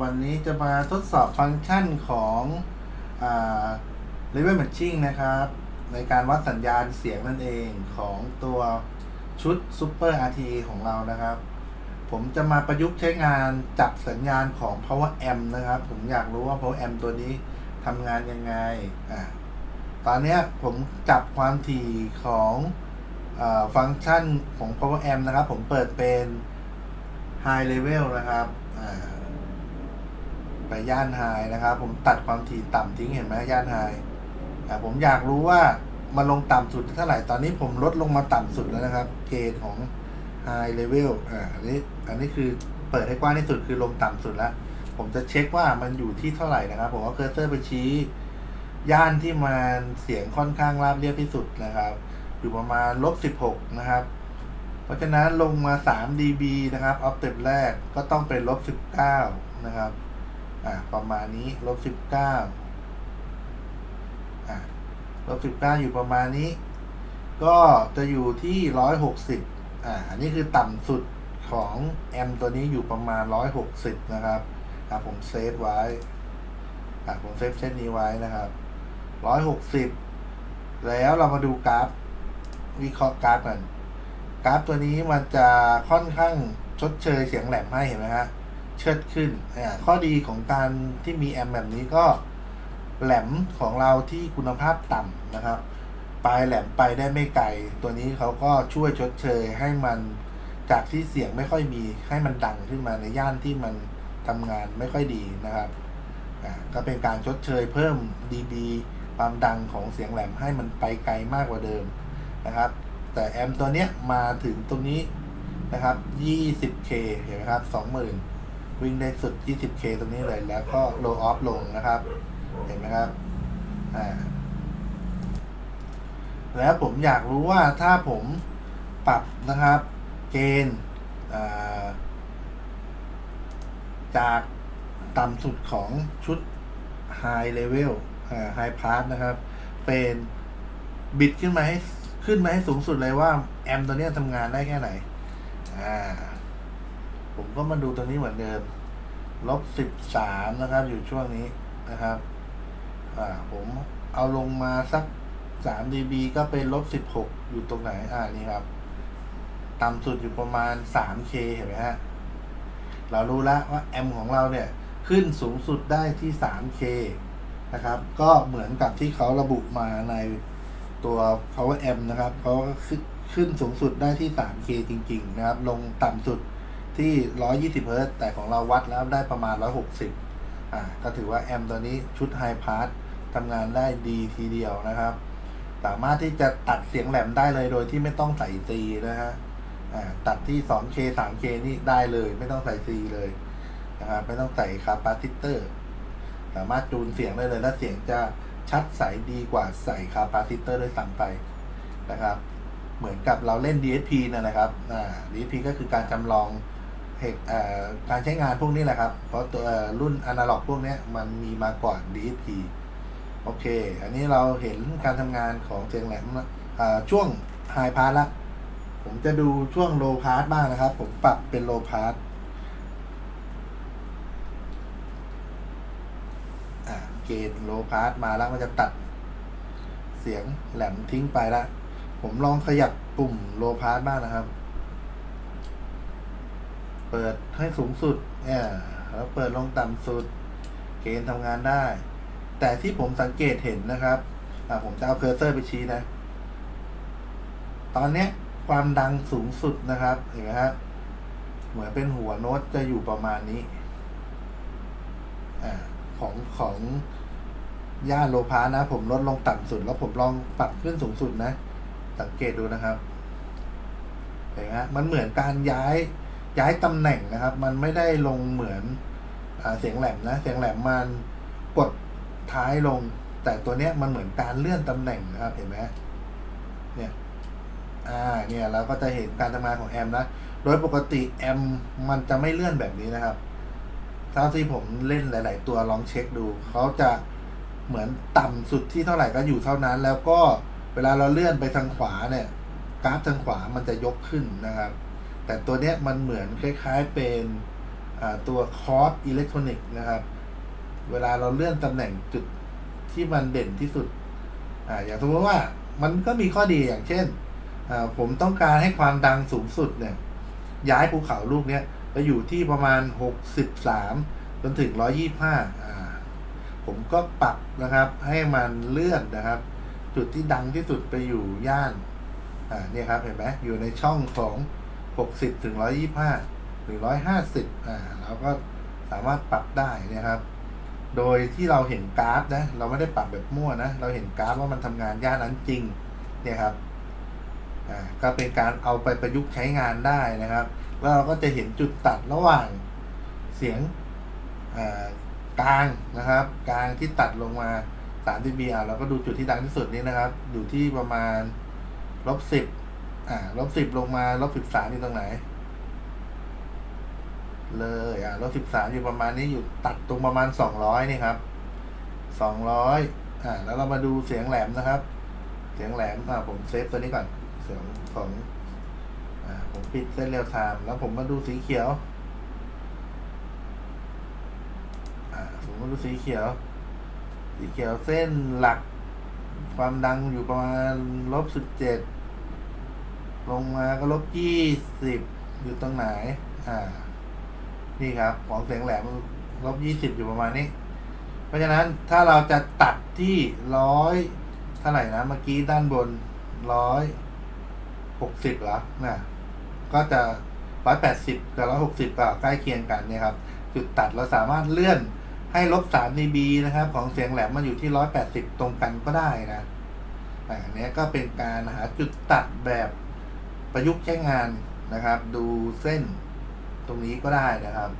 วันนี้จะมาทดสอบฟังก์ชันของอ่า Level Matching นะครับ ในการวัดสัญญาณเสียงนั่นเองของตัวชุด Super RTA ของเรานะครับ ผมจะมาประยุกต์ใช้งานจับสัญญาณของ Power Amp นะครับ ผมอยากรู้ว่า Power Amp ตัวนี้ทำงานยังไงอ่าตอนนี้ผมจับความถี่ของอฟังก์ชันของ Power Amp นะครับ ผมเปิดเป็น High Level นะครับอ่า ไปย่านไฮนะครับ ผมตัดความถี่ต่ำทิ้งเห็นไหมย่านไฮผมอยากรู้ว่ามันลงต่ำสุดเท่าไหร่ตอนนี้ผมลดลงมาต่ำสุดแล้วนะครับ เกณฑ์ของ High Level อ่าอันนี้อันนี้คือเปิดให้กว้างที่สุดคือลงต่ำสุดแล้ว ผมจะเช็คว่ามันอยู่ที่เท่าไหร่นะครับ ผมเอาเคอร์เซอร์ไปชี้ ย่านที่มันเสียงค่อนข้างราบเรียบที่สุดนะครับ อยู่ประมาณลบ16นะครับ เพราะฉะนั้นลงมา 3 dB นะครับ ออฟเต็ปแรกก็ต้องเป็นลบ19นะครับ อ่าประมาณนี้ลบสิบเก้าอ่าลบสิบเก้าอยู่ประมาณนี้ ก็จะอยู่ที่ร้อยหกสิบอ่าอันนี้คือต่ำสุดของแอมตัวนี้อยู่ประมาณร้อยหกสิบนะครับอ่าผมเซฟไว้อ่าผมเซฟเส้นนี้ไว้นะครับร้อยหกสิบแล้วเรามาดูกราฟวิเคราะห์กราฟกันกราฟตัวนี้มันจะค่อนข้างชดเชยเสียงแหลมให้เห็นไหมฮะ เชิดขึ้นอ่าข้อดีของการที่มีแอมแบบนี้ก็แหลมของเราที่คุณภาพต่ำนะครับ ปลายแหลมไปได้ไม่ไกล ตัวนี้เขาก็ช่วยชดเชยให้มันจากที่เสียงไม่ค่อยมีให้มันดังขึ้นมาในย่านที่มันทำงานไม่ค่อยดีนะครับก็เป็นการชดเชยเพิ่ม dB ความดังของเสียงแหลมให้มันไปไกลมากกว่าเดิมนะครับ แต่แอมตัวเนี้ยมาถึงตรงนี้นะครับ 20k เห็นไหมครับ 20,000 วิ่งได้สุด 20k ตรงนี้เลย แล้วก็ low off ลงนะครับ เห็นไหมครับ อ่า แล้วผมอยากรู้ว่าถ้าผมปรับนะครับ เกณฑ์อ่าจากต่ำสุดของชุด high level อ่า high pass นะครับ เป็นบิดขึ้นมาให้ขึ้นมาให้สูงสุดเลยว่า แอมตัวนี้ทำงานได้แค่ไหน อ่า ผมก็มาดูตัวนี้เหมือนเดิม ลบสิบสามนะครับ อยู่ช่วงนี้นะครับ อ่า ผมเอาลงมาสักสาม dB ก็เป็นลบสิบหกอยู่ตรงไหน อ่า นี่ครับ ต่ำสุดอยู่ประมาณสาม K เห็นไหมฮะ เรารู้แล้วว่าแอมของเราเนี่ย ขึ้นสูงสุดได้ที่สาม K นะครับ ก็เหมือนกับที่เขาระบุมาในตัว power amp นะครับเขาขึ้นขึ้นสูงสุดได้ที่ 3K จริง ๆ นะครับ ลงต่ำสุด ที่ 120เฮิร์ตแต่ของเราวัดแล้วได้ประมาณ 160 อ่าก็ถือว่าแอมตัวนี้ชุด High Pass ทำงานได้ดีทีเดียวนะครับ สามารถที่จะตัดเสียงแหลมได้เลยโดยที่ไม่ต้องใส่ซีนะฮะอ่าตัดที่ 2K 3K นี่ได้เลยไม่ต้องใส่ซีเลยนะครับไม่ต้องใส่คาปาซิเตอร์ สามารถจูนเสียงได้เลยและเสียงจะชัดใสดีกว่าใส่คาปาซิเตอร์ด้วยซ้ำไปนะครับ เหมือนกับเราเล่น DSP นั่นแหละครับอ่า DSP ก็คือการจำลอง เหตุอ่าการใช้งานพวกนี้แหละครับ เพราะตัวรุ่นอนาล็อกพวกนี้มันมีมาก่อน DSP โอเค อันนี้เราเห็นการทำงานของเสียงแหลมอ่าช่วง High Pass ละ ผมจะดูช่วง Low Pass บ้างนะครับ ผมปรับเป็น Low Pass อ่าเกณฑ์ Low Pass มาแล้วมันจะตัดเสียงแหลมทิ้งไปละ ผมลองขยับปุ่มโลพาสบ้างนะครับ เปิดให้สูงสุดเนี่ยแล้วเปิดลงต่ำสุด เกณฑ์ทำงานได้ แต่ที่ผมสังเกตเห็นนะครับอ่าผมจะเอาเคอร์เซอร์ไปชี้นะ ตอนนี้ความดังสูงสุดนะครับ เห็นไหมครับเหมือนเป็นหัวโน้ตจะอยู่ประมาณนี้อ่าของของย่านโลพานะ ผมลดลงต่ำสุด แล้วผมลองปรับขึ้นสูงสุดนะ สังเกตดูนะครับเห็นไหมมันเหมือนการย้าย ย้ายตำแหน่งนะครับ มันไม่ได้ลงเหมือนอเสียงแหลมนะ เสียงแหลมมันกดท้ายลง แต่ตัวเนี้ยมันเหมือนการเลื่อนตำแหน่งนะครับเห็นไหมเนี่ยอ่าเนี่ยเราก็จะเห็นการทำงานของแอมนะ โดยปกติแอมมันจะไม่เลื่อนแบบนี้นะครับเท่าที่ผมเล่นหลาย ๆ ตัวลองเช็คดูเขาจะเหมือนต่ำสุดที่เท่าไหร่ก็อยู่เท่านั้น แล้วก็เวลาเราเลื่อนไปทางขวาเนี่ยกราฟทางขวามันจะยกขึ้นนะครับ แต่ตัวเนี้ยมันเหมือนคล้ายๆเป็นตัวคอร์สอิเล็กทรอนิกส์นะครับ เวลาเราเลื่อนตำแหน่งจุดที่มันเด่นที่สุดออย่างสมมติว่ามันก็มีข้อดีอย่างเช่น ผมต้องการให้ความดังสูงสุดเนี่ย ย้ายภูเขาลูกเนี้ยไปอยู่ที่ประมาณหกสิบสามจนถึงร้อยี่ห้าอ่าผมก็ปรับนะครับ ให้มันเลื่อนนะครับ จุดที่ดังที่สุดไปอยู่ย่าน อ่าเนี่ยครับเห็นไหมอยู่ในช่องของ หกสิบถึงร้อยี่ห้าหรือร้อยห้าสิบอ่าเราก็สามารถปรับได้นะครับ โดยที่เราเห็นกราฟนะ เราไม่ได้ปรับแบบมั่วนะ เราเห็นกราฟว่ามันทำงานย่านนั้นจริงเนี่ยครับอ่าก็เป็นการเอาไปประยุกต์ใช้งานได้นะครับ แล้วเราก็จะเห็นจุดตัดระหว่างเสียงอ่ากลางนะครับกลางที่ตัดลงมา3 dB อะเราก็ดูจุดที่ดังที่สุดนี้นะครับ อยู่ที่ประมาณลบสิบ อ่าลบสิบลงมาลบสิบสามอยู่ตรงไหน เลยอ่าลบสิบสามอยู่ประมาณนี้อยู่ตัดตรงประมาณสองร้อยนี่ครับสองร้อยอ่า แล้วเรามาดูเสียงแหลมนะครับ เสียงแหลมอ่าผมเซฟตัวนี้ก่อนเสียงของอ่าผมปิดเส้นเรียวไทม์แล้วผมมาดูสีเขียวอ่าผมมาดูสีเขียว สีเขียวเส้นหลัก ความดังอยู่ประมาณลบสิบเจ็ด ลงมาก็ลบยี่สิบอยู่ตรงไหน อ่า นี่ครับของเสียงแหลมลบยี่สิบอยู่ประมาณนี้ เพราะฉะนั้นถ้าเราจะตัดที่ร้อยเท่าไหร่นะ เมื่อกี้ด้านบนร้อยหกสิบเหรอนะก็จะร้อยแปดสิบกับร้อยหกสิบก็ใกล้เคียงกันเนี่ยครับ จุดตัดเราสามารถเลื่อนให้ลบสาม dB นะครับ ของเสียงแหลมมาอยู่ที่ร้อยแปดสิบตรงกันก็ได้นะอันนี้ก็เป็นการหาจุดตัดแบบ ประยุกต์ใช้งานนะครับ ดูเส้นตรงนี้ก็ได้นะครับ